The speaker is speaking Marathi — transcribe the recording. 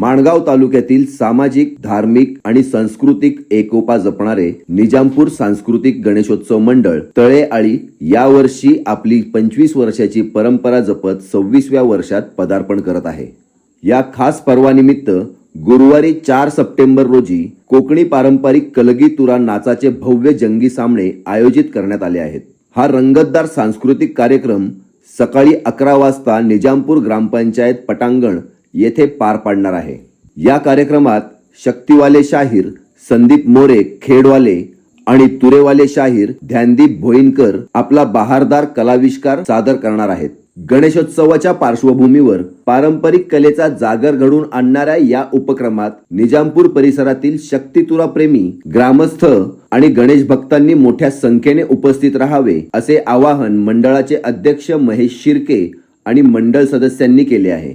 माणगाव तालुक्यातील सामाजिक धार्मिक आणि सांस्कृतिक एकोपा जपणारे निजामपूर सांस्कृतिक गणेशोत्सव मंडळ तळे आळी यावर्षी आपली पंचवीस वर्षाची परंपरा जपत सव्वीसव्या वर्षात पदार्पण करत आहे. या खास पर्वानिमित्त गुरुवारी चार सप्टेंबर रोजी कोकणी पारंपरिक कलगी तुरा नाचाचे भव्य जंगी सामने आयोजित करण्यात आले आहेत. हा रंगतदार सांस्कृतिक कार्यक्रम सकाळी अकरा वाजता निजामपूर ग्रामपंचायत पटांगण येथे पार पाडणार आहे. या कार्यक्रमात शक्तिवाले शाहीर संदीप मोरे खेडवाले आणि तुरेवाले शाहीर ध्यानदीप भोईनकर आपला बहारदार कलाविष्कार सादर करणार आहेत. गणेशोत्सवाच्या पार्श्वभूमीवर पारंपरिक कलेचा जागर घडून आणणाऱ्या या उपक्रमात निजामपूर परिसरातील शक्तितुरा प्रेमी ग्रामस्थ आणि गणेश भक्तांनी मोठ्या संख्येने उपस्थित राहावे असे आवाहन मंडळाचे अध्यक्ष महेश शिर्के आणि मंडळ सदस्यांनी केले आहे.